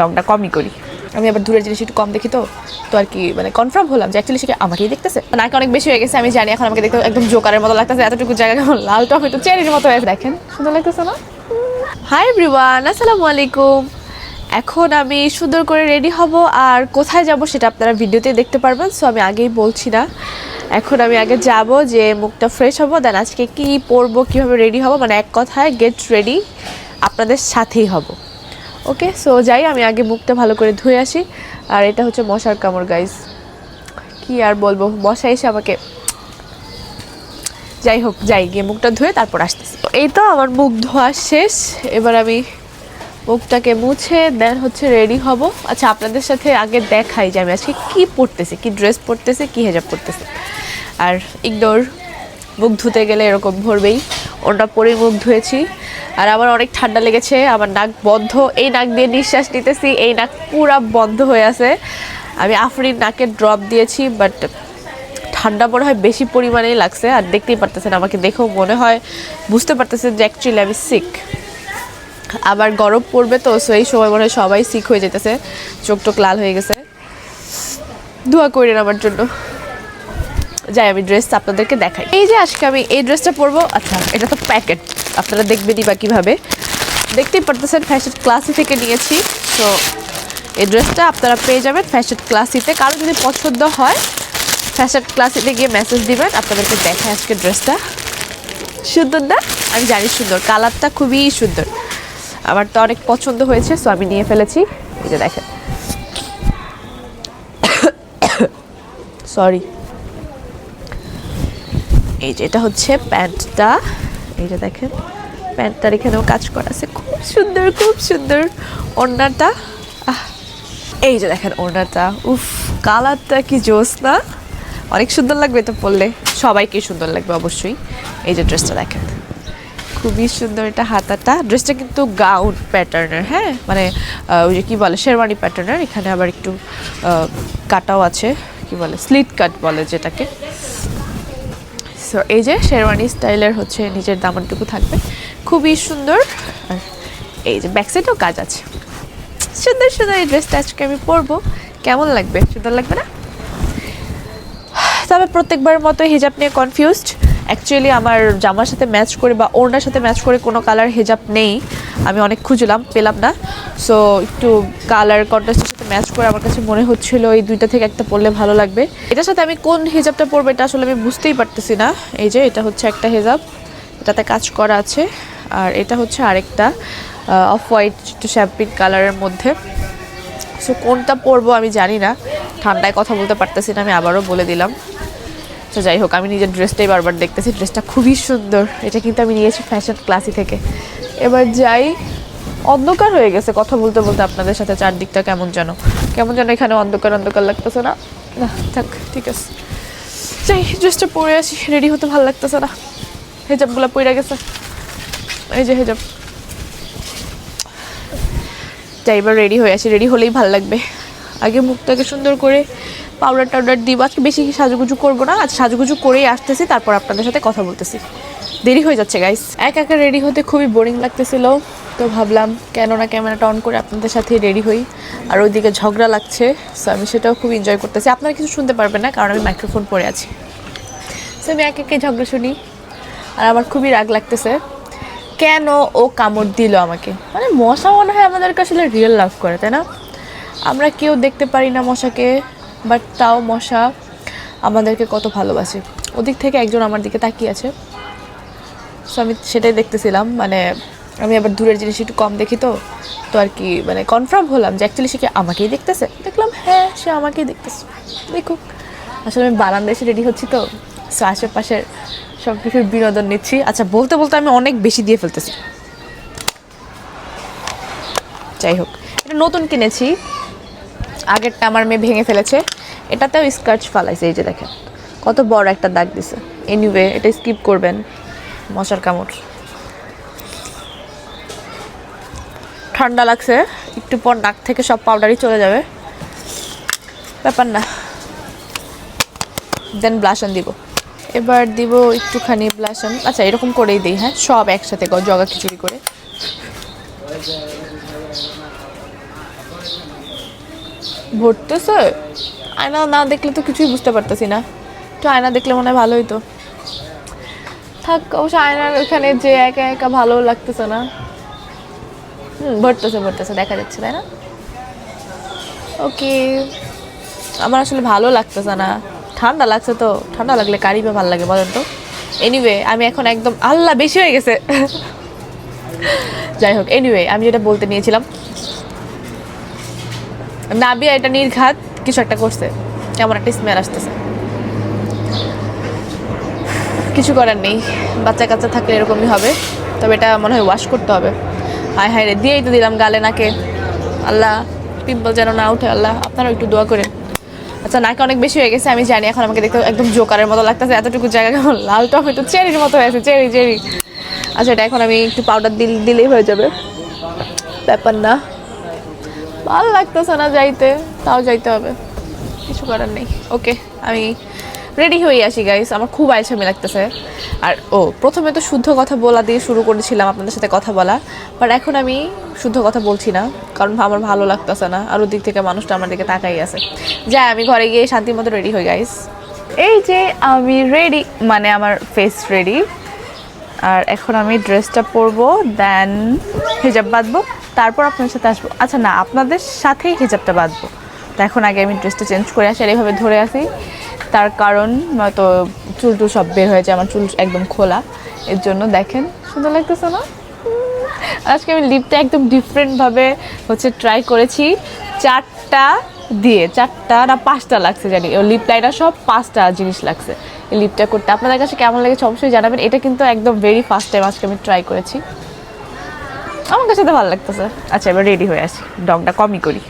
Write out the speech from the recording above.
রংটা কমই করি। আমি আবার দূরের জিনিস একটু কম দেখি তো তো আর কি মানে কনফার্ম হলাম যে অ্যাকচুয়ালি সে কি আমাকেই দেখতেছে? নাকি অনেক বেশি হয়ে গেছে, আমি জানি এখন আমাকে দেখতে একদম জোকারের মতো লাগতেছে, এতটুকু জায়গা কেমন? লাল টক একটু চেরির মতো দেখেন। সুন্দর লাগতেছে না? হাই এভরিওয়ান আসসালামু আলাইকুম। এখন আমি সুন্দর করে রেডি হব, আর কোথায় যাব সেটা আপনারা ভিডিওতে দেখতে পারবেন সো আমি আগেই বলছি না। এখন আমি আগে যাব যে মুখটা ফ্রেশ হব দেন আজকে কি পরবো, কীভাবে রেডি হব মানে এক কথায় গেট রেডি আপনাদের সাথেই হব। ওকে সো যাই, আমি আগে মুখটা ভালো করে ধুয়ে আসি। আর এটা হচ্ছে মশার কামড় গাইজ কি আর বলব, মশা এসে আমাকে যাই হোক, যাই, গিয়ে মুখটা ধুয়ে তারপর আসতেছি। এই তো আমার মুখ ধোয়া শেষ। এবার আমি মুখটাকে মুছে দেন হচ্ছে রেডি হব। আচ্ছা আপনাদের সাথে আগে দেখাই যে আমি আজকে কি পরতেছি, কি ড্রেস পরতেছি, কি হেজাব পরতেছি। আর ইগনোর মুখ ধুতে গেলে এরকম ভরবেই। ওটা পরেই মুখ ধুয়েছি। আর আমার অনেক ঠান্ডা লেগেছে, আমার নাক বন্ধ, এই নাক দিয়ে নিঃশ্বাস নিতেছি, এই নাক পুরা বন্ধ হয়ে আছে। আমি আফরিন নাকে ড্রপ দিয়েছি বাট ঠান্ডা মনে হয় বেশি পরিমাণেই লাগছে, আর দেখতেই পারতেছেন, আমাকে দেখেও মনে হয়, বুঝতে পারতেছেন যে অ্যাকচুয়ালি আমি সিক আবার গরম পড়বে তো সো এই সময় মনে হয় সবাই সিক হয়ে যেতেছে, চোখ টোক লাল হয়ে গেছে। দোয়া করেন আমার জন্য। যাই, আমি ড্রেস আপনাদেরকে দেখাই। এই যে আজকে আমি এই ড্রেসটা পরবো আচ্ছা এটা তো প্যাকেট। আপনারা দেখবেনই বা কীভাবে। দেখতেই পারতেছেন ফ্যাশন ক্লাসি থেকে নিয়েছি। তো এই ড্রেসটা আপনারা পেয়ে যাবেন ফ্যাশন ক্লাসিতে। কারও যদি পছন্দ হয়, ফ্যাশন ক্লাসিতে গিয়ে মেসেজ দিবেন, আপনাদেরকে দেখায় আজকে ড্রেসটা। সুন্দর না? আমি জানি সুন্দর। কালারটা খুবই সুন্দর। আমার তো অনেক পছন্দ হয়েছে সো আমি নিয়ে ফেলেছি। এই যে দেখেন। সরি এই যে এটা হচ্ছে প্যান্টটা। এই যে দেখেন, প্যান্টটার এখানেও কাজ করা আছে। খুব সুন্দর খুব সুন্দর ওড়নাটা। এই যে দেখেন ওড়নাটা। উফ, কালারটা কি জোস না? অনেক সুন্দর লাগবে তো পরলে। সবাইকে সুন্দর লাগবে অবশ্যই। এই যে ড্রেসটা দেখেন। খুবই সুন্দর এটা হাতাটা। ড্রেসটা কিন্তু গাউন প্যাটার্নের হ্যাঁ? মানে ওই যে কী বলে, শেরওয়ানি প্যাটার্নের। এখানে আবার একটু কাটাও আছে। কি বলে, স্লিট কাট বলে যেটাকে। সো এই যে শেরওয়ানি স্টাইলের হচ্ছে, নিজের দামানটুকু থাকবে। খুবই সুন্দর। আর এই যে ব্যাক সাইডেও কাজ আছে। সুন্দর সুন্দর এই ড্রেসটা আজকে আমি পরবো। কেমন লাগবে? সুন্দর লাগবে না? তবে প্রত্যেকবার মতো হিজাব নিয়ে কনফিউজড অ্যাকচুয়ালি আমার জামার সাথে ম্যাচ করে বা ওড়নার সাথে ম্যাচ করে কোনো কালার হেজাব নেই। আমি অনেক খুঁজলাম, পেলাম না। সো একটু কালার কন্ট্রাস্টের সাথে ম্যাচ করে আমার কাছে মনে হচ্ছিল এই দুইটা থেকে একটা পরলে ভালো লাগবে। এটার সাথে আমি কোন হেজাবটা পরবো এটা আসলে আমি বুঝতেই পারতেছি না। এই যে, এটা হচ্ছে একটা হেজাব, এটাতে কাজ করা আছে। আর এটা হচ্ছে আরেকটা অফ হোয়াইট একটু শ্যাম্পিং কালারের মধ্যে। সো কোনটা পরবো আমি জানি না। ঠান্ডায় কথা বলতে পারতেছি না, আমি আবারও বলে দিলাম। তো যাই হোক, আমি নিজের ড্রেসটাই বারবার দেখতেছি ড্রেসটা খুবই সুন্দর। এটা কিন্তু আমি নিয়েছি ফ্যাশন ক্লাসি থেকে। এবার যাই অন্ধকার হয়ে গেছে। কথা বলতে বলতে আপনাদের সাথে চারদিকটা কেমন যেন। কেমন যেন এখানে অন্ধকার অন্ধকার লাগতেছে না। না, থাক, ঠিক আছে। যাই ড্রেসটা পরে আসি। রেডি হতে ভালো লাগতেছে না। হেজাবগুলো পরে গেছে। এই যে হেজাব। যাই, এবার রেডি হয়ে আসি। রেডি হলেই ভালো লাগবে। আগে মুখটাকে সুন্দর করে পাউডার টাউডার দিব। আজকে বেশি সাজুগুজু করব না। আজ সাজুগুজু করেই আসতেছি, তারপর আপনাদের সাথে কথা বলতেছি। দেরি হয়ে যাচ্ছে গাইস এক একা রেডি হতে খুবই বোরিং লাগতেছিল। তো ভাবলাম, কেন না ক্যামেরাটা অন করে আপনাদের সাথে রেডি হই। আর ওইদিকে ঝগড়া লাগছে সো আমি সেটাও খুব এনজয় করতেছি। আপনারা কিছু শুনতে পারবেন না, কারণ আমি মাইক্রোফোন পরে আছি। সো আমি এক একে ঝগড়া শুনি, আর আমার খুবই রাগ লাগতেছে। কেন ও কামড় দিল আমাকে? মানে মশা মনে হয় আমাদেরকে আসলে রিয়েল লাভ করে, তাই না? আমরা কেউ দেখতে পারি না মশাকে বাট তাও মশা আমাদেরকে কত ভালোবাসে। ওদিক থেকে একজন আমার দিকে তাকিয়ে আছে। সো আমি সেটাই দেখতেছিলাম মানে আমি আবার দূরের জিনিস একটু কম দেখি তো তো আর কি মানে কনফার্ম হলাম যে অ্যাকচুয়ালি সে কি আমাকেই দেখতেছে? দেখলাম হ্যাঁ সে আমাকেই দেখতেছে। দেখুক, আসলে আমি বারান্দা এসে রেডি হচ্ছি তো সো আশেপাশের সব কিছুর বিনোদন নিচ্ছি। আচ্ছা বলতে বলতে আমি অনেক বেশি দিয়ে ফেলতেছি। যাই হোক, এটা নতুন কিনেছি। আগেরটা আমার মেয়ে ভেঙে ফেলেছে। এটাতেও স্কার্চ ফালাইছে, এই যে দেখেন, কত বড় একটা দাগ দিছে। এনিওয়ে এটা স্কিপ করবেন। মশার কামড়। ঠান্ডা লাগছে, একটু পর নাক থেকে সব পাউডারই চলে যাবে। ব্যাপার না। দেন ব্লাশন দিব। এবার দিব একটুখানি ব্লাশন আচ্ছা এরকম করেই দিই হ্যাঁ? সব একসাথে জগা খিচুড়ি করে। ভরতেছে? আয়না না দেখলে তো কিছুই বুঝতে পারতেছি না। একটু আয়না দেখলে মনে হয় ভালো হইতো। থাক, অবশ্য আয়নার ওখানে যে একা একা ভালো লাগতেছে না। হুম, ভরতেছে ভরতেছে, দেখা যাচ্ছে, তাই না? ওকে আমার আসলে ভালো লাগতেছে না। ঠান্ডা লাগছে তো, ঠান্ডা লাগলে কারিবে ভালো লাগে বলেন তো? এনিওয়ে আমি এখন একদম আল্লাহ বেশি হয়ে গেছে। যাই হোক এনিওয়ে আমি যেটা বলতে নিয়েছিলাম, নাবিয়া এটা নির্ঘাত কিছু একটা করছে, কেমন একটা স্মেল আসতেছে। করার নেই। বাচ্চা কাচ্চা থাকলে এরকমই হবে। তবে এটা মনে হয় ওয়াশ করতে হবে। হায় হায় রে, দিয়েই তো দিলাম গালে, নাকে। আল্লাহ, পিম্পল যেন না উঠে আল্লাহ, আপনারাও একটু দোয়া করেন। আচ্ছা নাকে অনেক বেশি হয়ে গেছে, আমি জানি, এখন আমাকে দেখতে একদম জোকারের মতো লাগতেছে। এতটুকু জায়গা কেমন? লাল টমেটো, চেরির মতো হয়েছে চেরি চেরি। আচ্ছা এটা এখন আমি একটু পাউডার দিল, দিলেই হয়ে যাবে। ব্যাপার না। ভালো লাগতেছে না যাইতে, তাও যাইতে হবে। কিছু করার নেই। ওকে আমি রেডি হয়ে আসি গাইস আমার খুব আইসামি লাগতেছে। আর, ও, প্রথমে তো শুদ্ধ কথা বলা দিয়ে শুরু করেছিলাম আপনাদের সাথে কথা বলা বাট এখন আমি শুদ্ধ কথা বলছি না, কারণ আমার ভালো লাগতেছে না, আর ওদিক থেকে মানুষটা আমার দিকে তাকাই আছে। যাই, আমি ঘরে গিয়ে শান্তির মতো রেডি হই গাইস এই যে আমি রেডি মানে আমার ফেস রেডি আর এখন আমি ড্রেসটা পরবো দেন হিজাব বাঁধবো, তারপর আপনার সাথে আসব। আচ্ছা না, আপনাদের সাথেই হিজাবটা বাঁধবো। তো এখন আগে আমি ড্রেসটা চেঞ্জ করে আসি, আর এইভাবে ধরে আসি। তার কারণ তো চুল টুল সব বের হয়েছে, আমার চুল একদম খোলা। এর জন্য দেখেন, সুন্দর লাগতেছে না? আজকে আমি লিপটা একদম ডিফারেন্টভাবে হচ্ছে ট্রাই করেছি। চারটা দিয়ে, চারটা না পাঁচটা লাগছে জানি। ও লিপ লাইনার সব পাঁচটা জিনিস লাগছে। এই লিপটা করতে আপনাদের কাছে কেমন লেগেছে অবশ্যই জানাবেন। এটা কিন্তু একদম ভেরি ফার্স্ট টাইম আজকে আমি ট্রাই করেছি। আমার কাছে তো ভালো লাগতেছে। আচ্ছা এবার রেডি হয়ে আসি। ডংটা কমই করি।